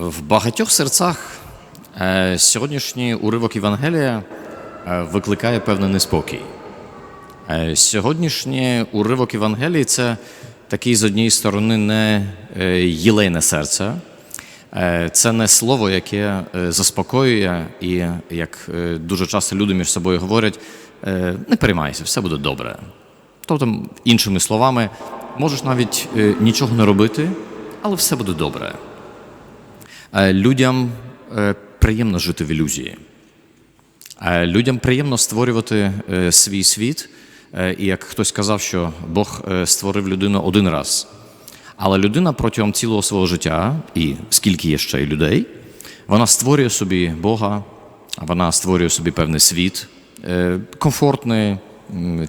В багатьох серцях е, сьогоднішній уривок Євангелія е, викликає певний неспокій. Е, Сьогоднішній уривок Євангелії це такий, з однієї сторони, не єлейне серце, це не слово, яке заспокоює, і як дуже часто люди між собою говорять, не переймайся, все буде добре. Тобто, іншими словами, можеш навіть нічого не робити, але все буде добре. Е, Людям е, приємно жити в ілюзії. Е, Людям приємно створювати свій світ. І як хтось казав, що Бог створив людину один раз. Але людина протягом цілого свого життя, і скільки є ще й людей, вона створює собі Бога, вона створює собі певний світ, комфортний,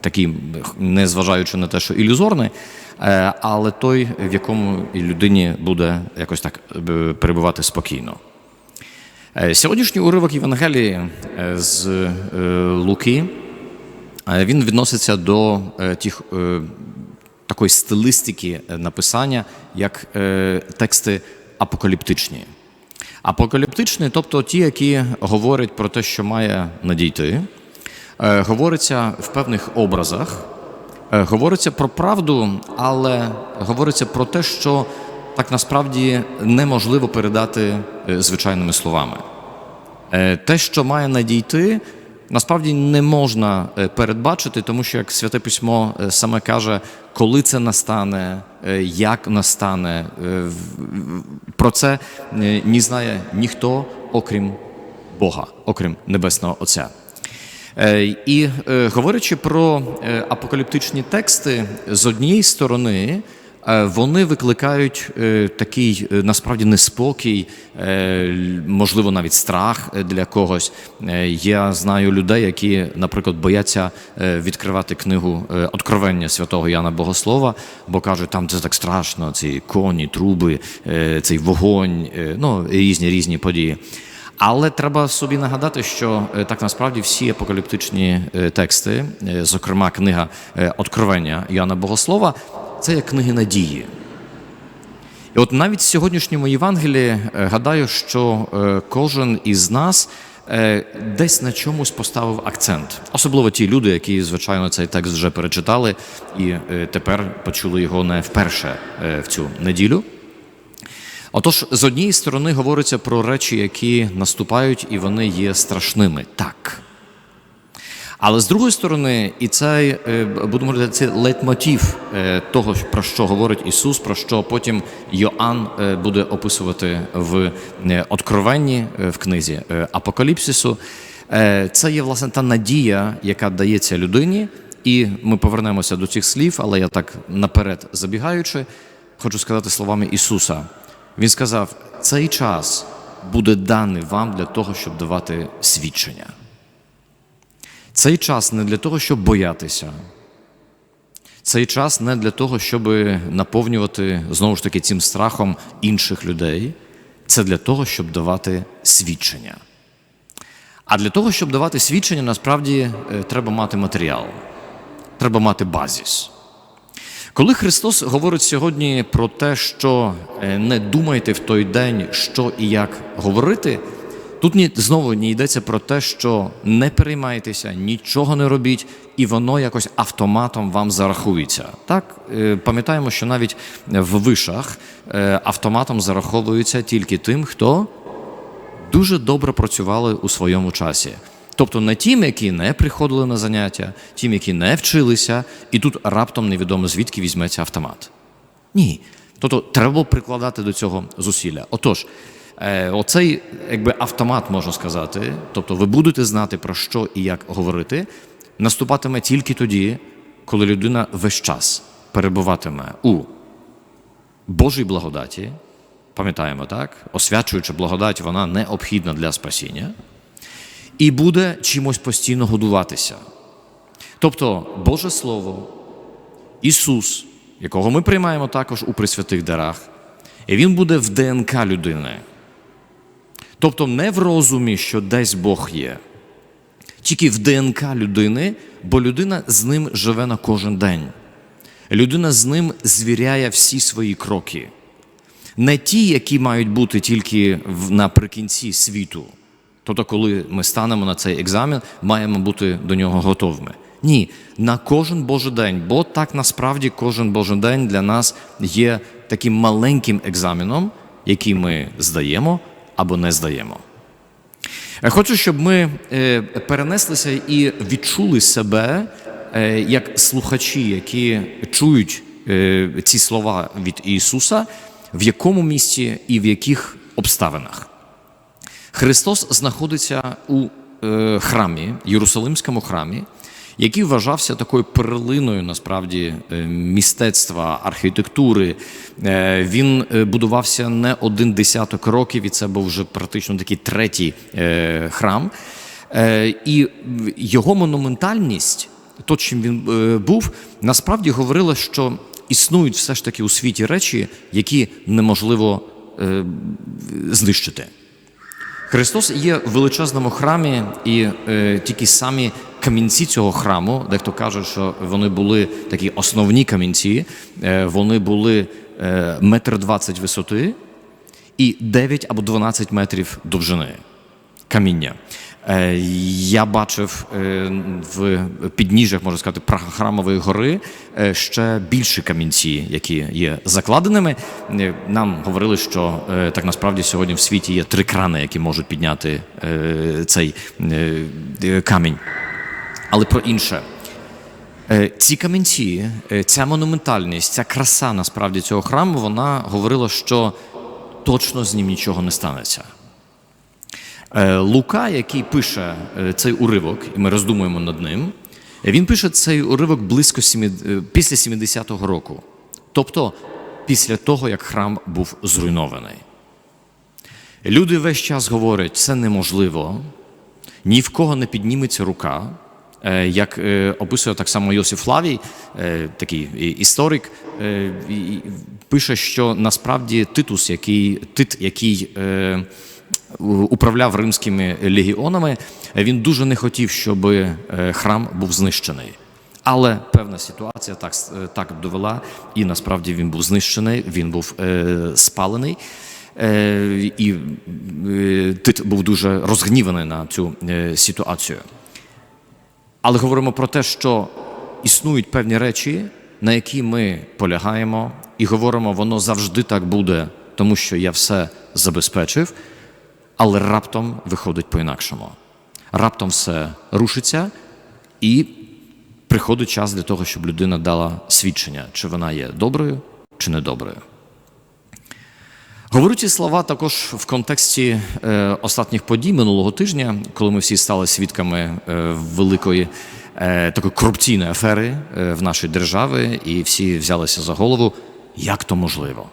такий, незважаючи на те, що ілюзорний, але той, в якому і людині буде якось так е, перебувати спокійно. Е, Сьогоднішній уривок Євангелії е, з е, Луки е, він відноситься до е, тих е, такої стилистики е, написання, як е, тексти апокаліптичні. Апокаліптичні, тобто ті, які говорять про те, що має надійти, е, говориться в певних образах, е, говориться про правду, але говориться про те, що так насправді неможливо передати е, звичайними словами. Е, Те, що має надійти, насправді не можна е, передбачити, тому що як святе письмо е, саме каже, коли це настане, е, як настане, е, про це е, не знає ніхто, окрім Бога, окрім Небесного Отця. Е, І е, говорячи про е, апокаліптичні тексти, з однієї сторони, вони викликають такий насправді неспокій, можливо, навіть страх для когось. Я знаю людей, які, наприклад, бояться відкривати книгу Откровення святого Яна Богослова, бо кажуть, там це так страшно, ці коні, труби, цей вогонь, ну різні різні події. Але треба собі нагадати, що е, так насправді всі апокаліптичні е, тексти, е, зокрема книга Откровення Яна Богослова, це є книги надії. І от навіть в сьогоднішньому Євангелії гадаю, що кожен із нас десь на чомусь поставив акцент. Особливо ті люди, які, звичайно, цей текст вже перечитали і тепер почули його не вперше в цю неділю. Отож, з однієї сторони говориться про речі, які наступають, і вони є страшними. Так. Але з другої сторони, і це е, будемо говорити, це лейтмотив е, того, про що говорить Ісус, про що потім Йоанн е, буде описувати в Откровенні в книзі Апокаліпсису. Це є власне та надія, яка дається людині, і ми повернемося до цих слів, але я так наперед забігаючи, хочу сказати словами Ісуса. Він сказав: цей час буде даний вам для того, щоб давати свідчення. Цей час не для того, щоб боятися. Цей час не для того, щоб наповнювати знову ж таки цим страхом інших людей. Це для того, щоб давати свідчення. А для того, щоб давати свідчення, насправді е, треба мати матеріал, треба мати базіс. Коли Христос говорить сьогодні про те, що е, не думайте в той день, що і як говорити, тут ні, знову не йдеться про те, що не переймайтеся, нічого не робіть, і воно якось автоматом вам зарахується. Так, Е, пам'ятаємо, що навіть в вишах е, автоматом зараховується тільки тим, хто дуже добре працювали у своєму часі. Тобто не тим, які не приходили на заняття, тим, які не вчилися, і тут раптом невідомо звідки візьметься автомат. Ні. Тобто треба прикладати до цього зусилля. Отож, е, оцей якби автомат можна сказати, тобто ви будете знати про що і як говорити, наступатиме тільки тоді, коли людина весь час перебуватиме у Божій благодаті, пам'ятаємо так, освячуючи благодать, вона необхідна для спасіння, і буде чимось постійно годуватися. Тобто Боже Слово, Ісус, якого ми приймаємо також у присвятих дарах, і Він буде в ДНК людини. Тобто не в розумі, що десь Бог є, тільки в ДНК людини, бо людина з ним живе на кожен день. Людина з ним звіряє всі свої кроки. Не ті, які мають бути тільки наприкінці світу. Тобто, коли ми станемо на цей екзамен, маємо бути до нього готовими. Ні, на кожен Божий день, бо так насправді кожен Божий день для нас є таким маленьким екзаменом, який ми здаємо або не здаємо. Хочу, щоб ми е, перенеслися і відчули себе е, як слухачі, які чують е, ці слова від Ісуса, в якому місці і в яких обставинах. Христос знаходиться у е, храмі, Єрусалимському храмі, який вважався такою перлиною насправді е, містецтва, архітектури. Е, Він будувався не один десяток років, і це був вже практично такий третій храм. І його монументальність, то, чим він був, насправді говорила, що існують все ж таки у світі речі, які неможливо знищити. Христос є в величезному храмі, і е, тільки самі камінці цього храму, дехто каже, що вони були такі основні камінці, е, вони були е, метр двадцять висоти і 9 або 12 метрів довжини каміння. Е, Я бачив е, в підніжжях, можна сказати, храмової гори е, ще більші камінці, які є закладеними. Нам говорили, що так насправді сьогодні в світі є три крани, які можуть підняти цей камінь. Але про інше. Ці камінці, ця монументальність, ця краса насправді цього храму, вона говорила, що точно з ним нічого не станеться. Е, Лука, який пише е, цей уривок, і ми роздумуємо над ним, він пише цей уривок близько сімі- е, після 70-го року, тобто після того, як храм був зруйнований. Люди весь час говорять, це неможливо, ні в кого не підніметься рука. Як описує так само Йосиф Флавій, е, такий історик, пише, що насправді Титус, який, Тит, який управляв римськими легіонами, він дуже не хотів, щоб е, храм був знищений. Але певна ситуація так, е, так довела, і насправді він був знищений, він був е, спалений. Е, і е, Тит був дуже розгніваний на цю е, ситуацію. Але говоримо про те, що існують певні речі, на які ми полягаємо, і говоримо, воно завжди так буде, тому що я все забезпечив, але раптом виходить по-інакшому. Раптом все рушиться, і приходить час для того, щоб людина дала свідчення, чи вона є доброю, чи недоброю. Говорю ці слова також в контексті е, останніх подій минулого тижня, коли ми всі стали свідками е, великої е, такої корупційної афери е, в нашій державі, і всі взялися за голову, як то можливо.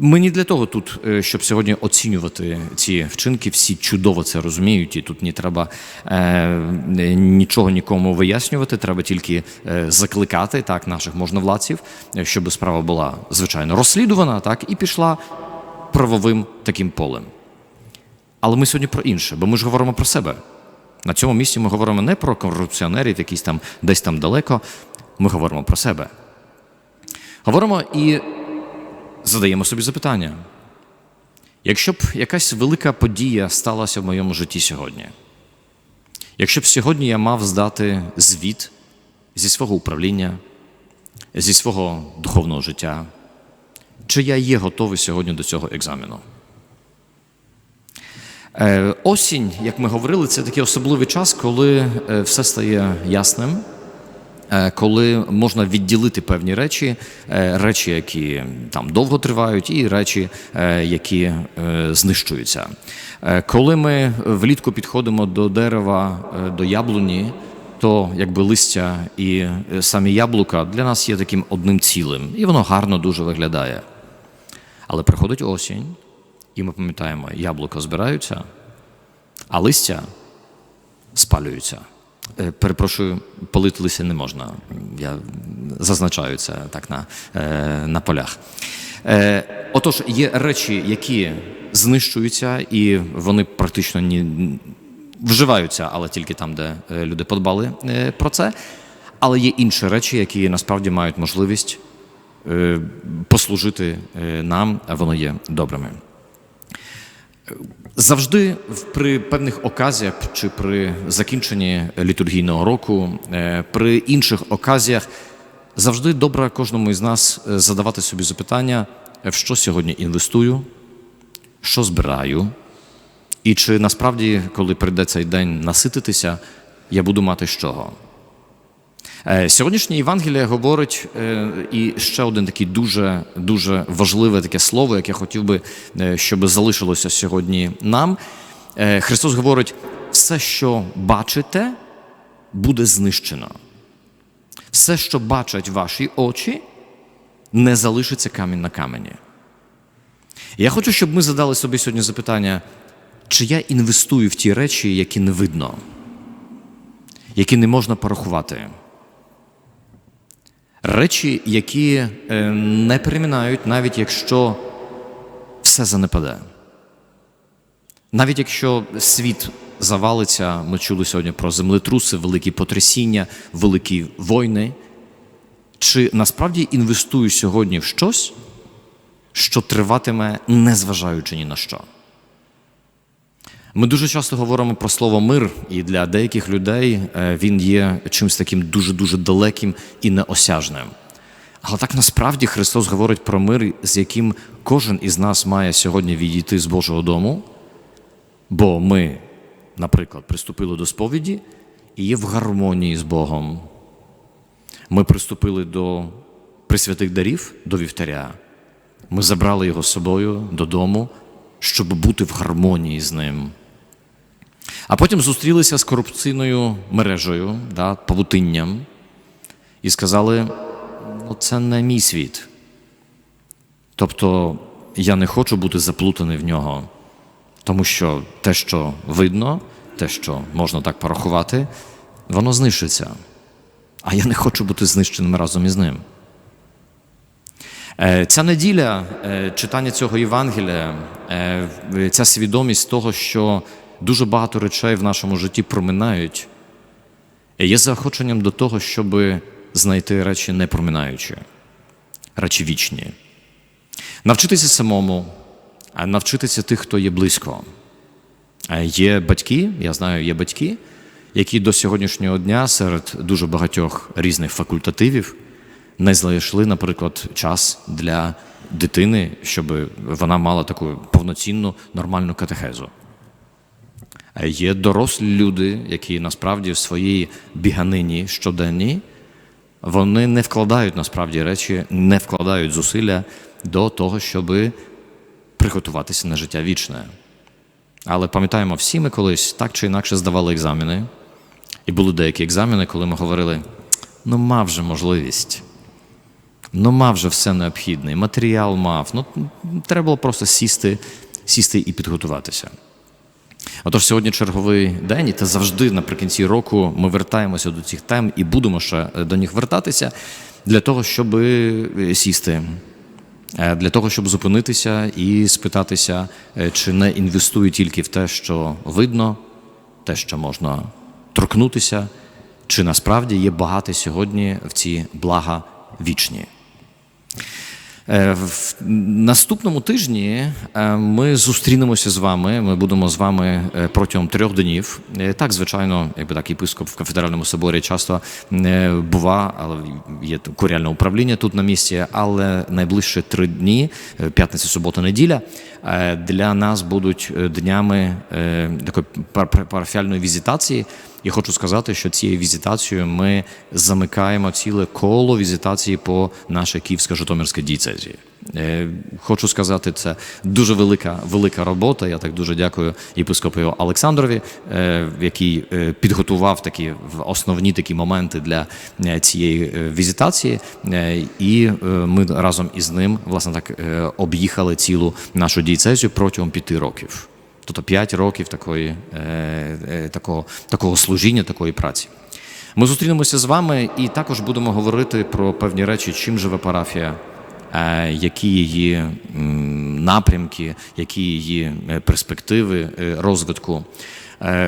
Ми не для того тут, е, щоб сьогодні оцінювати ці вчинки. Всі чудово це розуміють, і тут не треба е, нічого нікому вияснювати. Треба тільки е, закликати так наших можновладців, е, щоб справа була звичайно розслідувана, так і пішла правовим таким полем. Але ми сьогодні про інше, бо ми ж говоримо про себе. На цьому місці ми говоримо не про корупціонерів, якісь там десь там далеко. Ми говоримо про себе. Говоримо і задаємо собі запитання. Якщо б якась велика подія сталася в моєму житті сьогодні, якщо б сьогодні я мав здати звіт зі свого управління, зі свого духовного життя, чи я є готовий сьогодні до цього екзамену? Е, Осінь, як ми говорили, це такий особливий час, коли е, все стає ясним, коли можна відділити певні речі, е, речі, які там довго тривають, і речі, е, які е, знищуються. Е, Коли ми влітку підходимо до дерева, е, до яблуні, то якби листя і е, самі яблука для нас є таким одним цілим, і воно гарно дуже виглядає. Але приходить осінь, і ми пам'ятаємо, яблука збираються, а листя спалюються. Е, Перепрошую, палити листя не можна. Я зазначаю це так на, е, на полях. Е, Отож, є речі, які знищуються, і вони практично ні, вживаються, але тільки там, де люди подбали про це. Але є інші речі, які насправді мають можливість послужити нам, а воно є добрими. Завжди при певних оказіях чи при закінченні літургійного року, е, при інших оказіях завжди добре кожному із нас е, задавати собі запитання, е, в що сьогодні інвестую, що збираю, і чи насправді, коли прийде цей день насититися, я буду мати з чого. Е, Сьогоднішнє Євангеліє говорить е, і ще один такий дуже дуже важливе таке слово, яке хотів би, е, щоб залишилося сьогодні нам. Христос говорить: все, що бачите, буде знищено. Все, що бачать ваші очі, не залишиться камінь на камені. Я хочу, щоб ми задали собі сьогодні запитання, чи я інвестую в ті речі, які не видно, які не можна порахувати. Речі, які е, не перемінають, навіть якщо все занепаде. Навіть якщо світ завалиться, ми чули сьогодні про землетруси, великі потрясіння, великі війни. Чи насправді інвестую сьогодні в щось, що триватиме, незважаючи ні на що? Ми дуже часто говоримо про слово мир, і для деяких людей е, він є чимось таким дуже-дуже далеким і неосяжним. Але так насправді Христос говорить про мир, з яким кожен із нас має сьогодні відійти з Божого дому, бо ми, наприклад, приступили до сповіді і є в гармонії з Богом. Ми приступили до присвятих дарів, до вівтаря. Ми забрали його з собою додому, щоб бути в гармонії з ним. А потім зустрілися з корупційною мережею, да, павутинням, і сказали: ну, це не мій світ. Тобто я не хочу бути заплутаний в нього, тому що те, що видно, те, що можна так порахувати, воно знищиться. А я не хочу бути знищеним разом із ним. Е, Ця неділя е, читання цього Євангелія, е, ця свідомість того, що дуже багато речей в нашому житті проминають, е, є заохоченням до того, щоб знайти речі не проминаючі, речі вічні. Навчитися самому, а навчитися тих, хто є близько. Є батьки, я знаю, є батьки, які до сьогоднішнього дня серед дуже багатьох різних факультативів не знайшли, наприклад, час для дитини, щоб вона мала таку повноцінну нормальну катехезу. Е, Є дорослі люди, які насправді в своїй біганині щоденній вони не вкладають насправді речі, не вкладають зусилля до того, щоб приготуватися на життя вічне. Але пам'ятаємо, всі ми колись так чи інакше здавали екзамени, і були деякі екзамени, коли ми говорили: ну, мав же можливість, ну мав же все необхідне, матеріал мав. Ну, треба було просто сісти, сісти і підготуватися. Отож, сьогодні черговий день, і та завжди наприкінці року ми вертаємося до цих тем і будемо ще до них вертатися для того, щоб е, сісти, е, для того, щоб зупинитися і спитатися, е, чи не інвестую тільки в те, що видно, те, що можна торкнутися, чи насправді є багато сьогодні в ці блага вічні. Е, В наступному тижні е, ми зустрінемося з вами. Ми будемо з вами е, протягом трьох днів. Так, звичайно, якби так, єпископ в кафедральному соборі часто бува, але є куріальне управління тут на місці. Але найближчі три дні, п'ятниця, субота, неділя, для нас будуть днями такої пар- пар- парафіальної візитації. І хочу сказати, що цією візитацією ми замикаємо ціле коло візитації по нашій Київсько-Житомирській дієцезії. Е, Хочу сказати, це дуже велика, велика робота. Я так дуже дякую єпископу Олександрові, е, який е, підготував такі основні такі моменти для цієї візитації. І ми разом із ним власне так об'їхали цілу нашу дієцезію протягом п'яти років. Тобто 5 років такої, е, е, такого, такого служіння, такої праці. Ми зустрінемося з вами і також будемо говорити про певні речі, чим живе парафія, е, які її напрямки, які її перспективи розвитку.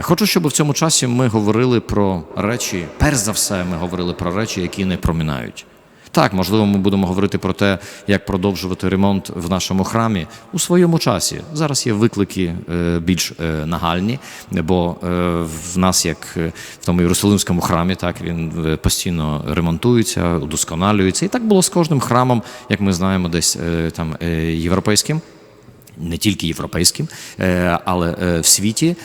Хочу, щоб в цьому часі ми говорили про речі, перш за все, ми говорили про речі, які не проминають. Так, можливо, ми будемо говорити про те, як продовжувати ремонт в нашому храмі у своєму часі. Зараз є виклики е, більш е, нагальні, бо е, в нас, як в тому Єрусалимському храмі, так він постійно ремонтується, удосконалюється. І так було з кожним храмом, як ми знаємо, десь там європейським не тільки європейським, але в світі.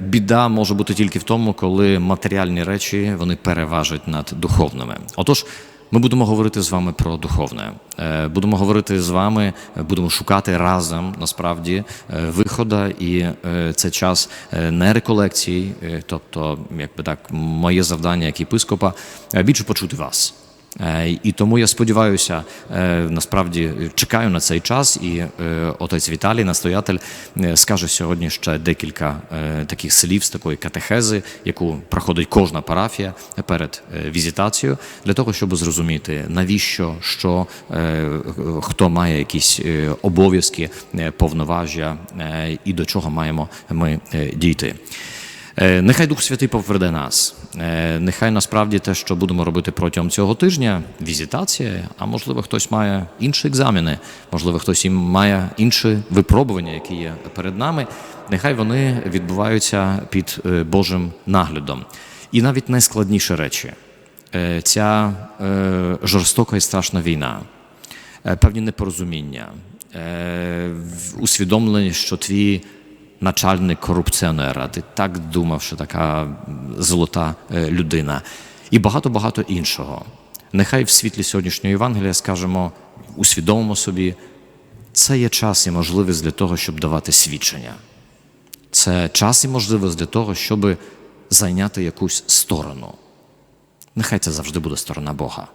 Біда може бути тільки в тому, коли матеріальні речі вони переважать над духовними. Отож, ми будемо говорити з вами про духовне. Е, Будемо говорити з вами, е, будемо шукати разом насправді е, виходу, і це час не реколекцій, тобто, якби так, моє завдання як єпископа більше почути вас. Е, І тому я сподіваюся, е, насправді чекаю на цей час, і е, отець Віталій, настоятель, скаже сьогодні ще декілька таких слів з такої катехези, яку проходить кожна парафія перед візитацією, для того, щоб зрозуміти, навіщо що хто має якісь обов'язки, повноваження і до чого маємо ми дійти. Е, Нехай Дух Святий поведе нас. Е, Нехай насправді те, що будемо робити протягом цього тижня, візитація, а можливо, хтось має інші екзамени, можливо, хтось має інші випробування, які є перед нами. Нехай вони відбуваються під е, Божим наглядом. І навіть найскладніші речі, ця жорстока і страшна війна, певні непорозуміння, усвідомлення, що твій начальник корупціонер, а ти так думав, що така золота е, людина, і багато-багато іншого. Нехай в світлі сьогоднішнього Євангелія скажемо, усвідомимо собі, це є час і можливість для того, щоб давати свідчення. Це час і можливість для того, щоб зайняти якусь сторону. Нехай це завжди буде сторона Бога.